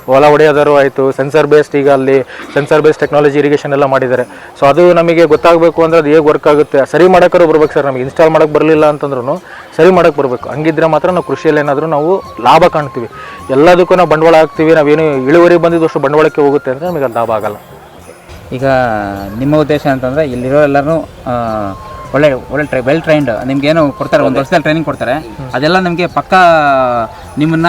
ಹೊಲ ಹೊಡೆಯೋದಾರು ಆಯಿತು ಸೆನ್ಸರ್ ಬೇಸ್ಡ್ ಈಗ ಅಲ್ಲಿ ಸೆನ್ಸರ್ ಬೇಸ್ಡ್ ಟೆಕ್ನಾಲಜಿ ಇರಿಗೇಷನ್ ಎಲ್ಲ ಮಾಡಿದ್ದಾರೆ. ಸೊ ಅದು ನಮಗೆ ಗೊತ್ತಾಗಬೇಕು ಅಂದ್ರೆ ಅದು ಹೇಗೆ ವರ್ಕ್ ಆಗುತ್ತೆ. ಸರಿ ಮಾಡೋಕ್ಕಾರು ಬರ್ಬೇಕು ಸರ್ ನಮಗೆ ಇನ್ಸ್ಟಾಲ್ ಮಾಡೋಕ್ಕೆ ಬರಲಿಲ್ಲ ಅಂತಂದ್ರೂ ಸರಿ ಮಾಡೋಕ್ಕೆ ಬರಬೇಕು. ಹಂಗಿದ್ರೆ ಮಾತ್ರ ನಾವು ಕೃಷಿಯಲ್ಲಿ ಏನಾದರೂ ನಾವು ಲಾಭ ಕಾಣ್ತೀವಿ. ಎಲ್ಲದಕ್ಕೂ ನಾವು ಬಂಡವಾಳ ಹಾಕ್ತೀವಿ, ನಾವೇನು ಇಳುವರಿ ಬಂದಿದ್ದಷ್ಟು ಬಂಡವಾಳಕ್ಕೆ ಹೋಗುತ್ತೆ ಅಂದರೆ ನಮಗೆ ಲಾಭ ಆಗಲ್ಲ. ಈಗ ನಿಮ್ಮ ಉದ್ದೇಶ ಅಂತಂದರೆ ಇಲ್ಲಿರೋ ಎಲ್ಲರೂ ಒಳ್ಳೆ ಒಳ್ಳೆ ಟ್ರೈ ವೆಲ್ ಟ್ರೈನ್ಡ್ ನಿಮ್ಗೇನು ಏನು ಕೊಡ್ತಾರೆ ಒಂದು ವರ್ಷದಲ್ಲಿ ಟ್ರೈನಿಂಗ್ ಕೊಡ್ತಾರೆ. ಅದೆಲ್ಲ ನಿಮಗೆ ಪಕ್ಕಾ ನಿಮ್ಮನ್ನ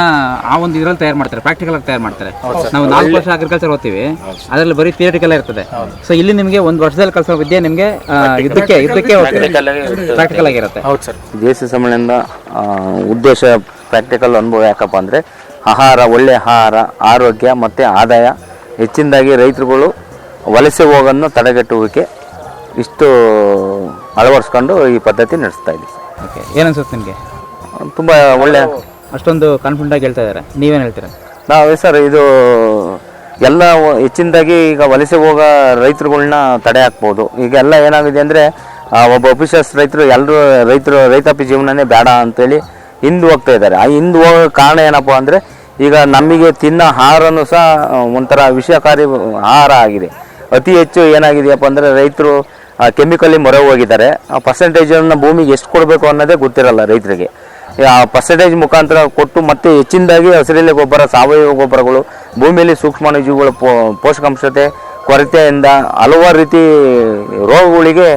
ಆ ಒಂದು ಇದರಲ್ಲಿ ತಯಾರು ಮಾಡ್ತಾರೆ ಪ್ರಾಕ್ಟಿಕಲ್ ಆಗಿ ತಯಾರು ಮಾಡ್ತಾರೆ. ನಾವು ನಾಲ್ಕು ವರ್ಷ ಅಗ್ರಿಕಲ್ಚರ್ ಓದ್ತೀವಿ. ಅದರಲ್ಲಿ ಬರೀ ಥಿಯರಿಟಿಕಲ್ ಇರ್ತದೆ. ಸೊ ಇಲ್ಲಿ ನಿಮಗೆ ಒಂದು ವರ್ಷದಲ್ಲಿ ಕಲಿಸೋ ವಿದ್ಯೆ ನಿಮಗೆ ಇದಕ್ಕೆ ಇದಕ್ಕೆ ಪ್ರಾಕ್ಟಿಕಲ್ ಆಗಿರುತ್ತೆ ಹೌದು ಸರ್. ಜೆ ಸಿ ಸಮ್ಮೇಳನದ ಉದ್ದೇಶ ಪ್ರಾಕ್ಟಿಕಲ್ ಅನುಭವ ಯಾಕಪ್ಪ ಅಂದರೆ ಆಹಾರ ಒಳ್ಳೆ ಆಹಾರ ಆರೋಗ್ಯ ಮತ್ತು ಆದಾಯ ಹೆಚ್ಚಿನದಾಗಿ ರೈತರುಗಳು ವಲಸೆ ಹೋಗೋದನ್ನು ತಡೆಗಟ್ಟುವಿಕೆ ಇಷ್ಟು ಅಳವಡಿಸ್ಕೊಂಡು ಈ ಪದ್ಧತಿ ನಡೆಸ್ತಾ ಇದ್ದೀವಿ. ಸರ್ ಓಕೆ ಏನು ಅನ್ಸುತ್ತೆ ನಿಮಗೆ? ತುಂಬ ಒಳ್ಳೆ ಅಷ್ಟೊಂದು ಕಾನ್ಫಿಡೆಂಟ್ ಆಗಿ ಹೇಳ್ತಾ ಇದ್ದಾರೆ ನೀವೇನು ಹೇಳ್ತೀರಾ? ನಾವು ಸರ್ ಇದು ಎಲ್ಲ ಹೆಚ್ಚಿನದಾಗಿ ಈಗ ವಲಸೆ ಹೋಗೋ ರೈತರುಗಳ್ನ ತಡೆ ಹಾಕ್ಬೋದು. ಈಗ ಎಲ್ಲ ಏನಾಗಿದೆ ಅಂದರೆ ಒಬ್ಬ ಆಫೀಸರ್ಸ್ ರೈತರು ಎಲ್ಲರೂ ರೈತರು ರೈತಾಪಿ ಜೀವನನೇ ಬೇಡ ಅಂತೇಳಿ ಹಿಂದೆ ಹೋಗ್ತಾ ಇದ್ದಾರೆ. ಆ ಹಿಂದೆ ಹೋಗೋ ಕಾರಣ ಏನಪ್ಪ ಅಂದರೆ ಈಗ ನಮಗೆ ತಿನ್ನೋ ಆಹಾರನೂ ಸಹ ಒಂಥರ ವಿಷಕಾರಿ ಆಹಾರ ಆಗಿದೆ. ಅತಿ ಹೆಚ್ಚು ಏನಾಗಿದೆಯಪ್ಪ ಅಂದರೆ ರೈತರು ಕೆಮಿಕಲಿ ಮೊರೆ ಹೋಗಿದ್ದಾರೆ. ಆ ಪರ್ಸೆಂಟೇಜನ್ನು ಭೂಮಿಗೆ ಎಷ್ಟು ಕೊಡಬೇಕು ಅನ್ನೋದೇ ಗೊತ್ತಿರಲ್ಲ ರೈತರಿಗೆ. ಆ ಪರ್ಸೆಂಟೇಜ್ ಮುಖಾಂತರ ಕೊಟ್ಟು ಮತ್ತೆ ಹೆಚ್ಚಿನದಾಗಿ ಹಸಿರೆಲೆ ಗೊಬ್ಬರ ಸಾವಯವ ಗೊಬ್ಬರಗಳು ಭೂಮಿಯಲ್ಲಿ ಸೂಕ್ಷ್ಮಾಣುಜೀವಿಗಳ ಪೋಷಕಾಂಶತೆ ಕೊರತೆಯಿಂದ ಹಲವಾರು ರೀತಿ ರೋಗಗಳಿಗೆ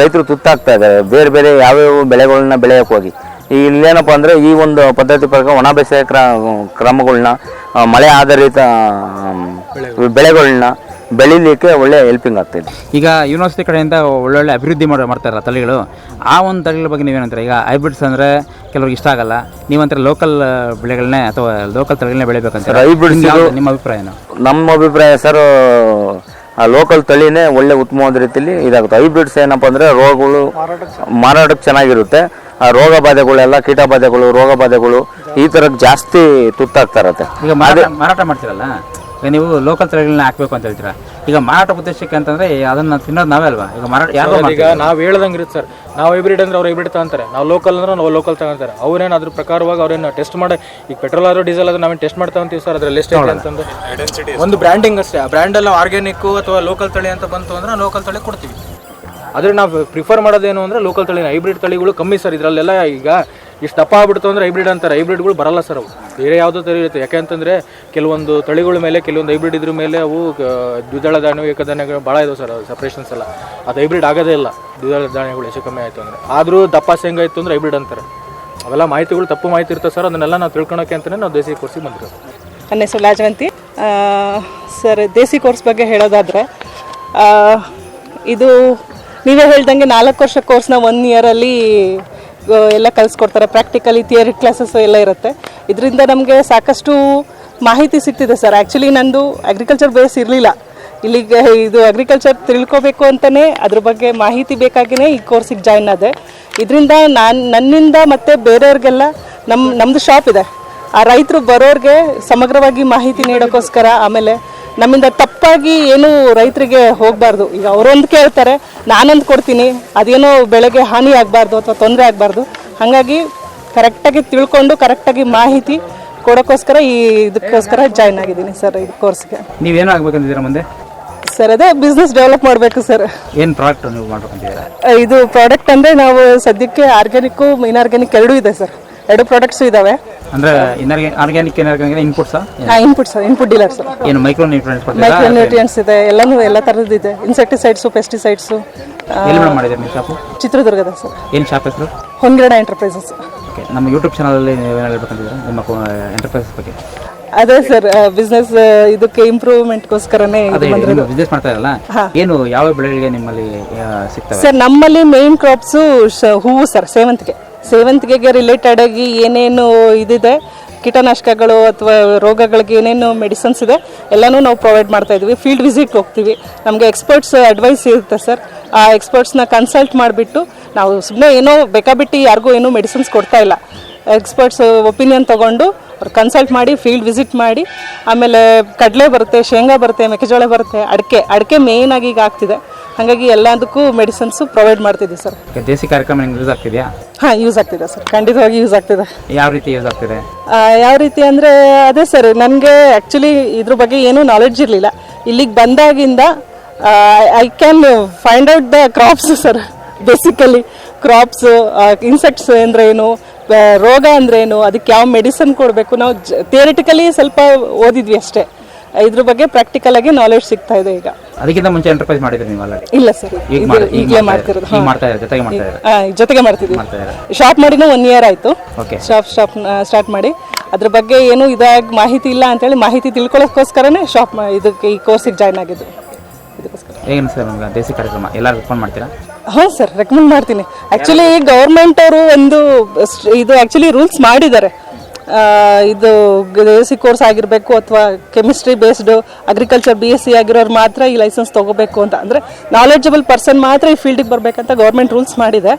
ರೈತರು ತುತ್ತಾಗ್ತಾ ಇದ್ದಾರೆ. ಬೇರೆ ಬೇರೆ ಯಾವ್ಯಾವ ಬೆಳೆಗಳನ್ನ ಬೆಳೆಯೋಕೆ ಹೋಗಿ. ಈ ಇಲ್ಲೇನಪ್ಪ ಅಂದರೆ ಈ ಒಂದು ಪದ್ಧತಿ ಪ್ರಕಾರ ಒಣ ಬೇಸಾಯ ಕ್ರ ಕ್ರಮಗಳನ್ನ ಮಳೆ ಆಧಾರಿತ ಬೆಳೆಗಳನ್ನ ಬೆಳಿಲಿಕ್ಕೆ ಒಳ್ಳೆ ಹೆಲ್ಪಿಂಗ್ ಆಗ್ತಿದೆ ಈಗ ಯೂನಿವರ್ಸಿಟಿ ಕಡೆಯಿಂದ ಒಳ್ಳೊಳ್ಳೆ ಅಭಿವೃದ್ಧಿ ಮಾಡಿ ಮಾಡ್ತಾರಲ್ಲ ತಳಿಗಳು ಆ ಒಂದು ತಳಿಗಳ ಬಗ್ಗೆ ನೀವೇನಂತಾರೆ? ಈಗ ಹೈಬ್ರಿಡ್ಸ್ ಅಂದರೆ ಕೆಲವ್ರಿಗೆ ಇಷ್ಟ ಆಗಲ್ಲ ನೀವಂತಾರೆ ಲೋಕಲ್ ಬೆಳೆಗಳನ್ನೇ ಅಥವಾ ಲೋಕಲ್ ತಳಿಗಳನ್ನೇ ಬೆಳಿಬೇಕಂತ ಹೈಬ್ರಿಡ್ಸ್ ನಿಮ್ಮ ಅಭಿಪ್ರಾಯ ಏನು? ನಮ್ಮ ಅಭಿಪ್ರಾಯ ಸರ್ ಲೋಕಲ್ ತಳಿನೇ ಒಳ್ಳೆ ಉತ್ತಮವಾದ ರೀತಿಯಲ್ಲಿ ಇದಾಗುತ್ತೆ. ಹೈಬ್ರಿಡ್ಸ್ ಏನಪ್ಪ ಅಂದರೆ ರೋಗಗಳು ಮಾರಾಟಕ್ಕೆ ಚೆನ್ನಾಗಿರುತ್ತೆ. ಆ ರೋಗ ಬಾಧೆಗಳೆಲ್ಲ ಕೀಟ ಬಾಧೆಗಳು ರೋಗ ಬಾಧೆಗಳು ಈ ಥರಕ್ಕೆ ಜಾಸ್ತಿ ತುತ್ತಾಗ್ತಾ ಇರತ್ತೆ. ಈಗ ಮಾರಾಟ ಮಾಡ್ತೀರಲ್ಲ? ಈಗ ನೀವು ಲೋಕಲ್ ತಳಿಗಳನ್ನ ಹಾಕ್ಬೇಕು ಅಂತ ಹೇಳ್ತೀರಾ? ಈಗ ಮಾರಾಟ ಉದ್ದೇಶಕ್ಕೆ ಅಂತಂದ್ರೆ ಅದನ್ನ ತಿನ್ನೋದು ನಾವೇ ಅಲ್ವಾ? ಈಗ ಮಾರಾಟ ಯಾರು ಈಗ ನಾವು ಹೇಳ್ದಂಗೆ ಇರುತ್ತೆ ಸರ್. ನಾವು ಹೈಬ್ರಿಡ್ ಅಂದ್ರೆ ಅವ್ರು ಹೈಬ್ರಿಡ್ ತಗೊಂತಾರೆ. ನಾವು ಲೋಕಲ್ ಅಂದ್ರೆ ನಾವು ಲೋಕಲ್ ತಗೊಂತಾರೆ. ಅವ್ರೇನು ಅದ್ರ ಪ್ರಕಾರವಾಗಿ ಅವ್ರೇನು ಟೆಸ್ಟ್ ಮಾಡಿ ಈಗ ಪೆಟ್ರೋಲ್ ಆದ್ರೂ ಡೀಸೆಲ್ ಆದ್ರೂ ನಾವೇನು ಟೆಸ್ಟ್ ಮಾಡ್ತಾ ಅಂತೀವಿ ಸರ್ ಅದ್ರಲ್ಲಿ ಎಷ್ಟು ಅಂತಂದ್ರೆ? ಒಂದು ಬ್ರ್ಯಾಂಡಿಂಗ್ ಅಷ್ಟೇ. ಆ ಬ್ರ್ಯಾಂಡ್ ಎಲ್ಲ ಆರ್ಗ್ಯಾನಿಕ್ ಅಥವಾ ಲೋಕಲ್ ತಳಿ ಅಂತ ಬಂತು ಅಂದ್ರೆ ಲೋಕಲ್ ತಳಿ ಕೊಡ್ತೀವಿ. ಆದರೆ ನಾವು ಪ್ರಿಫರ್ ಮಾಡೋದೇನು ಅಂದ್ರೆ ಲೋಕಲ್ ತಳಿ ಹೈಬ್ರಿಡ್ ತಳಿಗಳು ಕಮ್ಮಿ ಸರ್. ಇದರಲ್ಲೆಲ್ಲ ಈಗ ಇಷ್ಟು ದಪ್ಪ ಆಗ್ಬಿಡ್ತು ಅಂದ್ರೆ ಹೈಬ್ರಿಡ್ ಅಂತಾರೆ. ಹೈಬ್ರಿಡ್ಗಳು ಬರಲ್ಲ ಸರ್ ಅವು. ಬೇರೆ ಯಾವುದೋ ತಳಿ ಇರುತ್ತೆ. ಯಾಕೆಂತಂದ್ರೆ ಕೆಲವೊಂದು ತಳಿಗಳ ಮೇಲೆ, ಕೆಲವೊಂದು ಹೈಬ್ರಿಡ್ ಇದ್ರ ಮೇಲೆ ಅವು ದ್ವಿದಳ ಧಾನ್ಯ ಏಕಧಾನ್ಯಗಳು ಭಾಳ ಇದಾವೆ ಸರ್ ಸಪ್ರೇಷನ್ಸ್ ಎಲ್ಲ. ಅದು ಹೈಬ್ರಿಡ್ ಆಗೋದೇ ಇಲ್ಲ. ದ್ವಿದಳ ಧಾನ್ಯಗಳು ಹೆಚ್ಚು ಕಮ್ಮಿ ಆಯಿತು ಅಂದರೆ. ಆದರೂ ದಪ್ಪ ಶೇಂಗಾ ಇತ್ತು ಅಂದ್ರೆ ಹೈಬ್ರಿಡ್ ಅಂತಾರೆ. ಅವೆಲ್ಲ ಮಾಹಿತಿಗಳು ತಪ್ಪು ಮಾಹಿತಿ ಇರ್ತದೆ ಸರ್. ಅದನ್ನೆಲ್ಲ ನಾವು ತಿಳ್ಕೊಳಕ್ಕೆ ಅಂತಲೇ ನಾವು ದೇಸಿ ಕೋರ್ಸಿಗೆ ಬಂದಿರೋದು. ನನ್ನ ಹೆಸರು ಲಾಜವಂತಿ. ಸರ್, ದೇಸಿ ಕೋರ್ಸ್ ಬಗ್ಗೆ ಹೇಳೋದಾದರೆ ಇದು ನೀವೇ ಹೇಳ್ದಂಗೆ ನಾಲ್ಕು ವರ್ಷ ಕೋರ್ಸ್ನ ಒನ್ ಇಯರಲ್ಲಿ ಎಲ್ಲ ಕಲಿಸ್ಕೊಡ್ತಾರೆ. ಪ್ರಾಕ್ಟಿಕಲಿ ಥಿಯರಿ ಕ್ಲಾಸಸ್ ಎಲ್ಲ ಇರುತ್ತೆ. ಇದರಿಂದ ನಮಗೆ ಸಾಕಷ್ಟು ಮಾಹಿತಿ ಸಿಗ್ತಿದೆ ಸರ್. ಆ್ಯಕ್ಚುಲಿ ನಂದು ಅಗ್ರಿಕಲ್ಚರ್ ಬೇಸ್ ಇರಲಿಲ್ಲ. ಇಲ್ಲಿಗೆ ಇದು ಅಗ್ರಿಕಲ್ಚರ್ ತಿಳ್ಕೊಬೇಕು ಅಂತಲೇ ಅದ್ರ ಬಗ್ಗೆ ಮಾಹಿತಿ ಬೇಕಾಗಿಯೇ ಈ ಕೋರ್ಸಿಗೆ ಜಾಯ್ನ್ ಆದೆ. ಇದರಿಂದ ನಾನು, ನನ್ನಿಂದ ಮತ್ತು ಬೇರೆಯವ್ರಿಗೆಲ್ಲ ನಮ್ಮ ನಮ್ಮದು ಶಾಪ್ ಇದೆ. ಆ ರೈತರು ಬರೋರಿಗೆ ಸಮಗ್ರವಾಗಿ ಮಾಹಿತಿ ನೀಡೋಕ್ಕೋಸ್ಕರ ಆಮೇಲೆ ನಮ್ಮಿಂದ ತಪ್ಪಾಗಿ ಏನು ರೈತರಿಗೆ ಹೋಗಬಾರ್ದು. ಈಗ ಅವರೊಂದು ಕೇಳ್ತಾರೆ ನಾನೊಂದು ಕೊಡ್ತೀನಿ. ಅದೇನೋ ಬೆಳೆಗೆ ಹಾನಿ ಆಗಬಾರ್ದು ಅಥವಾ ತೊಂದರೆ ಆಗಬಾರ್ದು. ಹಾಗಾಗಿ ಕರೆಕ್ಟಾಗಿ ತಿಳ್ಕೊಂಡು ಕರೆಕ್ಟಾಗಿ ಮಾಹಿತಿ ಕೊಡೋಕ್ಕೋಸ್ಕರ ಈ ಇದಕ್ಕೋಸ್ಕರ ಜಾಯ್ನ್ ಆಗಿದ್ದೀನಿ ಸರ್ ಈ ಕೋರ್ಸ್ಗೆ ನೀವೇನು ಆಗ್ಬೇಕಂತಿದ್ದೀರಾ ಮುಂದೆ? ಸರ್ ಅದೇ ಬಿಸ್ನೆಸ್ ಡೆವಲಪ್ ಮಾಡಬೇಕು ಸರ್. ಏನು ಪ್ರಾಡಕ್ಟ್ ನೀವು ಮಾಡ್ಬೇಕಂತಿದ್ದೀರಾ? ಇದು ಪ್ರಾಡಕ್ಟ್ ಅಂದರೆ ನಾವು ಸದ್ಯಕ್ಕೆ ಆರ್ಗ್ಯಾನಿಕ್ಕು ಇನ್ಆರ್ಗ್ಯಾನಿಕ್ ಎರಡೂ ಇದೆ ಸರ್. ಎರಡು ಪ್ರಾಡಕ್ಟ್ಸ್ ಇದಾವೆ. ಅಂದ್ರೆ organic inorganic inputs inputs input sir input dealer sir ಏನು ಮೈಕ್ರೋ ನ್ಯೂಟ್ರಿಯೆಂಟ್ಸ್ ಮೈಕ್ರೋ ನ್ಯೂಟ್ರಿಯೆಂಟ್ಸ್ ಇದೆ ಎಲ್ಲಾನು ಎಲ್ಲ ತರದ್ದು ಇದೆ ಇನ್ಸೆಕ್ಟಿಸೈಡ್ಸ್ ಪೆಸ್ಟಿಸೈಡ್ಸು ಎಲ್ಲಿ ಮೇಡಮ್ ಮಾಡಿದ್ದೀರಿ ನಿಮ್ಮ ಶಾಪ್ ಚಿತ್ರದುರ್ಗದ ಸರ್. ಏನು ಶಾಪ್ ಹೆಸರು? ಹೊಂಗಡ ಎಂಟರ್ಪ್ರೈಸಸ್ ಓಕೆ ನಮ್ಮ ಯೂಟ್ಯೂಬ್ ಚಾನಲಲ್ಲಿ ಏನು ಹೇಳ್ಬೇಕಂತಿದ್ದೀರಾ? ನಿಮ್ಮ ಎಂಟರ್ಪ್ರೈಸಸ್ ಬಗ್ಗೆ. ಅದೇ ಸರ್ ಬಿಸ್ನೆಸ್ ಇದಕ್ಕೆ ಇಂಪ್ರೂವ್ಮೆಂಟ್ಗೋಸ್ಕರನೇ ಬಿಸ್ನೆಸ್ ಮಾಡ್ತಾ ಇರಲ್ಲ? ಏನು ಯಾವ ಬೆಳೆಗಳಿಗೆ ನಿಮ್ಮಲ್ಲಿ ಸಿಗ್ತವೆ? ಸರ್ ನಮ್ಮಲ್ಲಿ ಮೇನ್ ಕ್ರಾಪ್ಸು ಹೂವು ಸರ್ ಸೇವಂತಿಗೆ. ಸೇವಂತಿಗೆಗೆ ರಿಲೇಟೆಡ್ ಆಗಿ ಏನೇನು ಇದಿದೆ? ಕೀಟನಾಶಕಗಳು ಅಥವಾ ರೋಗಗಳಿಗೆ ಏನೇನು ಮೆಡಿಸಿನ್ಸ್ ಇದೆ, ಎಲ್ಲನೂ ನಾವು ಪ್ರೊವೈಡ್ ಮಾಡ್ತಾ ಇದ್ವಿ. ಫೀಲ್ಡ್ ವಿಸಿಟ್ ಹೋಗ್ತೀವಿ. ನಮಗೆ ಎಕ್ಸ್ಪರ್ಟ್ಸ್ ಅಡ್ವೈಸ್ ಇರುತ್ತೆ ಸರ್ ಆ ಎಕ್ಸ್ಪರ್ಟ್ಸ್ನ ಕನ್ಸಲ್ಟ್ ಮಾಡಿಬಿಟ್ಟು ನಾವು ಸುಮ್ಮನೆ ಏನೋ ಬೇಕಾಬಿಟ್ಟು ಯಾರಿಗೂ ಏನೂ ಮೆಡಿಸಿನ್ಸ್ ಕೊಡ್ತಾ ಇಲ್ಲ. ಎಕ್ಸ್ಪರ್ಟ್ಸ್ ಒಪಿನಿಯನ್ ತಗೊಂಡು ಅವ್ರು ಕನ್ಸಲ್ಟ್ ಮಾಡಿ ಫೀಲ್ಡ್ ವಿಸಿಟ್ ಮಾಡಿ ಆಮೇಲೆ ಕಡಲೆ ಬರುತ್ತೆ ಶೇಂಗಾ ಬರುತ್ತೆ ಮೆಕ್ಕೆಜೋಳ ಬರುತ್ತೆ ಅಡಿಕೆ ಅಡಿಕೆ ಮೇಯ್ನ್ ಆಗಿ ಈಗ ಆಗ್ತಿದೆ. ಹಾಗಾಗಿ ಎಲ್ಲದಕ್ಕೂ ಮೆಡಿಸಿನ್ಸ್ ಪ್ರೊವೈಡ್ ಮಾಡ್ತಿದ್ದೀವಿ ಸರ್ ದೇಸಿ ಕಾರ್ಯಕ್ರಮ ಯೂಸ್ ಆಗ್ತಿದೆಯಾ? ಹಾಂ ಯೂಸ್ ಆಗ್ತಿದೆ ಸರ್ ಖಂಡಿತವಾಗಿ ಯೂಸ್ ಆಗ್ತಿದೆ. ಯಾವ ರೀತಿ ಯೂಸ್ ಆಗ್ತಿದೆ? ಯಾವ ರೀತಿ ಅಂದರೆ ಅದೇ ಸರ್ ನನಗೆ ಆ್ಯಕ್ಚುಲಿ ಇದ್ರ ಬಗ್ಗೆ ಏನೂ ನಾಲೆಡ್ಜ್ ಇರಲಿಲ್ಲ. ಇಲ್ಲಿಗೆ ಬಂದಾಗಿಂದ I can find out the crops sir basically crops insects ಅಂದರೆ ಏನು ರೋಗ ಅಂದ್ರೆ ಏನು ಅದಕ್ಕೆ ಯಾವ ಮೆಡಿಸನ್ ಕೊಡಬೇಕು? ನಾವು ಥಿಯರಿಟಿಕಲಿ ಸ್ವಲ್ಪ ಓದಿದ್ವಿ ಅಷ್ಟೇ. ಇದ್ರ ಬಗ್ಗೆ ಪ್ರಾಕ್ಟಿಕಲ್ ಆಗಿ ನಾಲೆಜ್ ಸಿಗ್ತಾ ಇದೆ ಈಗ. ಅದಕ್ಕಿಂತ ಮುಂಚೆ ಎಂಟರ್ಪ್ರೈಸ್ ಮಾಡಿದ್ರಿ ನೀವು ಅಲ್ಲ? ಇಲ್ಲ ಸರ್. ಈಗ ಮಾಡಿ ಈಗ ಈಗಲೇ ಮಾಡ್ತಾ ಮಾಡ್ತಿರೋದು. ಈಗ ಮಾಡ್ತಾ ಇದ್ದಾರೆ ಜೊತೆಗೆ ಮಾಡ್ತಾ ಇದ್ದಾರೆ ಹಾ, ಜೊತೆಗೆ ಮಾಡ್ತಿದ್ವಿ ಮಾಡ್ತಾ ಇದ್ದಾರೆ ಶಾಪ್ ಮಾಡಿನೂ ಒನ್ ಇಯರ್ ಆಯಿತು. ಓಕೆ ಶಾಪ್ ಶಾಪ್ ಸ್ಟಾರ್ಟ್ ಮಾಡಿ. ಅದ್ರ ಬಗ್ಗೆ ಏನು ಇದಾಗಿ ಮಾಹಿತಿ ಇಲ್ಲ ಅಂತೇಳಿ ಮಾಹಿತಿ ತಿಳ್ಕೊಳ್ಳೋಕ್ಕೋಸ್ಕರನೇ ಶಾಪ್ ಇದಕ್ಕೆ ಈ ಕೋರ್ಸಿಗೆ ಜಾಯ್ನ್ ಆಗಿದ್ದು. ಇದಕ್ಕೋಸ್ಕರ ಏನು ಸರ್ ನಮ್ಗೆ ದೇಸಿ ಕಾರ್ಯಕ್ರಮ? ಎಲ್ಲರೂ ಫೋನ್ ಮಾಡ್ತೀರಾ? ಹಾಂ ಸರ್ ರೆಕಮೆಂಡ್ ಮಾಡ್ತೀನಿ. ಆ್ಯಕ್ಚುಲಿ ಗೌರ್ಮೆಂಟ್ ಅವರು ಒಂದು ಇದು ಆ್ಯಕ್ಚುಲಿ ರೂಲ್ಸ್ ಮಾಡಿದ್ದಾರೆ. ಇದು ಸಿ ಕೋರ್ಸ್ ಆಗಿರಬೇಕು ಅಥವಾ chemistry based agriculture B S C ಆಗಿರೋರು ಮಾತ್ರ ಈ ಲೈಸೆನ್ಸ್ ತೊಗೋಬೇಕು ಅಂತ. ಅಂದರೆ ನಾಲೆಡ್ಜಬಲ್ ಪರ್ಸನ್ ಮಾತ್ರ ಈ ಫೀಲ್ಡಿಗೆ ಬರಬೇಕಂತ ಗೌರ್ಮೆಂಟ್ ರೂಲ್ಸ್ ಮಾಡಿದೆ.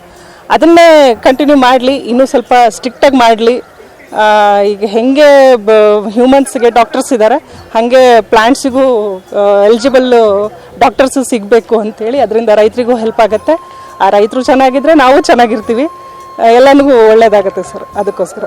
ಅದನ್ನೇ ಕಂಟಿನ್ಯೂ ಮಾಡಲಿ, ಇನ್ನೂ ಸ್ವಲ್ಪ ಸ್ಟ್ರಿಕ್ಟಾಗಿ ಮಾಡಲಿ. ಈಗ ಹೆಂಗೆ ಹ್ಯೂಮನ್ಸ್ಗೆ ಡಾಕ್ಟರ್ಸ್ ಇದ್ದಾರೆ ಹಾಗೆ ಪ್ಲ್ಯಾಂಟ್ಸಿಗೂ ಎಲಿಜಿಬಲ್ ಡಾಕ್ಟರ್ಸ್ ಸಿಗಬೇಕು ಅಂತೇಳಿ ಅದರಿಂದ ರೈತರಿಗೂ ಹೆಲ್ಪ್ ಆಗುತ್ತೆ. ಆ, ರೈತರು ಚೆನ್ನಾಗಿದ್ದರೆ ನಾವು ಚೆನ್ನಾಗಿರ್ತೀವಿ. ಎಲ್ಲನಿಗೂ ಒಳ್ಳೇದಾಗುತ್ತೆ ಸರ್, ಅದಕ್ಕೋಸ್ಕರ.